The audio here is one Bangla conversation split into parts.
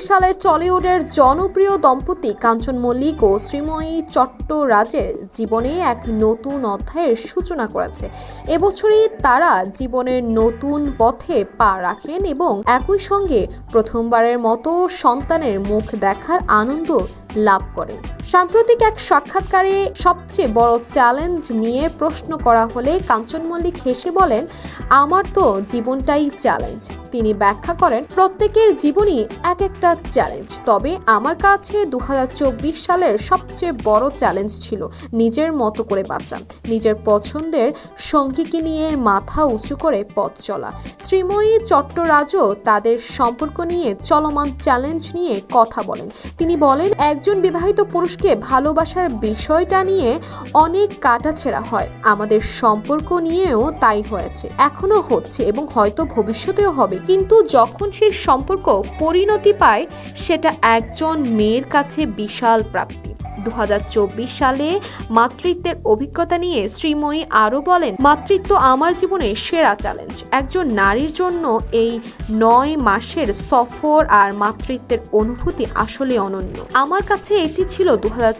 সালের টলিউডের জনপ্রিয় দম্পতি কাঞ্চন মল্লিক ও শ্রীময়ী চট্টরাজের জীবনে এক নতুন অধ্যায়ের সূচনা করেছে। এবছরই তারা জীবনের নতুন পথে পা রাখেন এবং একই সঙ্গে প্রথমবারের মতো সন্তানের মুখ দেখার আনন্দ লাভ করেন। সাম্প্রতিক এক সাক্ষাৎকারে সবচেয়ে বড় চ্যালেঞ্জ নিয়ে প্রশ্ন করা হলে কাঞ্চন মল্লিক হেসে বলেন, আমার তো জীবনটাই চ্যালেঞ্জ। তিনি ব্যাখ্যা করেন, প্রত্যেকের জীবনই এক একটা চ্যালেঞ্জ। তবে আমার কাছে দু হাজার চব্বিশ সালের সবচেয়ে বড় চ্যালেঞ্জ ছিল নিজের মতো করে বাঁচা, নিজের পছন্দের সঙ্গীকে নিয়ে মাথা উঁচু করে পথ চলা। শ্রীময়ী চট্টরাজও তাদের সম্পর্ক নিয়ে চলমান চ্যালেঞ্জ নিয়ে কথা বলেন। তিনি বলেন একজন বিবাহিত পুরুষকে ভালোবাসার বিষয়টা নিয়ে অনেক কাটাছেড়া হয়। আমাদের সম্পর্ক নিয়েও তাই হয়েছে। এখনও হচ্ছে এবং হয়তো ভবিষ্যতেও হবে। কিন্তু যখন সেই সম্পর্ক পরিণতি পায়, সেটা একজন মেয়ের কাছে বিশাল প্রাপ্তি। দু হাজার চব্বিশ সালে মাতৃত্বের অভিজ্ঞতা নিয়ে শ্রীময়ী আরও বলেন, মাতৃত্ব আমার জীবনের সেরা চ্যালেঞ্জ একজন নারীর জন্য এই নয় মাসের সফর আর মাতৃত্বের অনুভূতি আসলে অনন্য। আমার কাছে এটি ছিল দু হাজার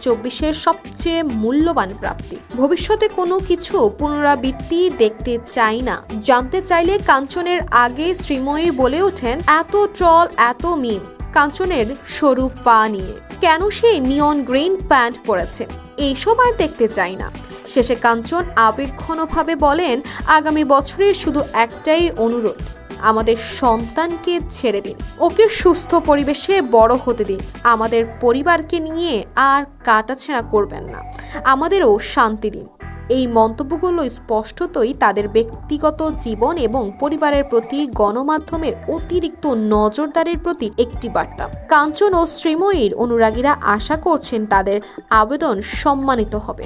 সবচেয়ে মূল্যবান প্রাপ্তি। ভবিষ্যতে কোনো কিছু পুনরাবৃত্তি দেখতে চাই না। জানতে চাইলে কাঞ্চনের আগে শ্রীময়ী বলে ওঠেন, এত ট্রল, এত মিম। কাঞ্চনের সরু পা নিয়ে। কেন সে নিয়ন গ্রিন প্যান্ট পরেছে? এইসব আর দেখতে চাই না। শেষে কাঞ্চন আবেক্ষণভাবে বলেন, আগামী বছরে শুধু একটাই অনুরোধ, আমাদের সন্তানকে ছেড়ে দিন। ওকে সুস্থ পরিবেশে বড় হতে দিন। আমাদের পরিবারকে নিয়ে আর কাটাছেঁড়া করবেন না। আমাদেরও শান্তি দিন। এই মন্তব্যগুলো স্পষ্টতই তাদের ব্যক্তিগত জীবন এবং পরিবারের প্রতি গণমাধ্যমের অতিরিক্ত নজরদারির প্রতি একটি বার্তা। কাঞ্চন ও শ্রীময়ীর অনুরাগীরা আশা করছেন তাদের আবেদন সম্মানিত হবে।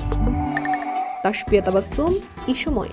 তাসপিয়া তাবাসুম ইসময়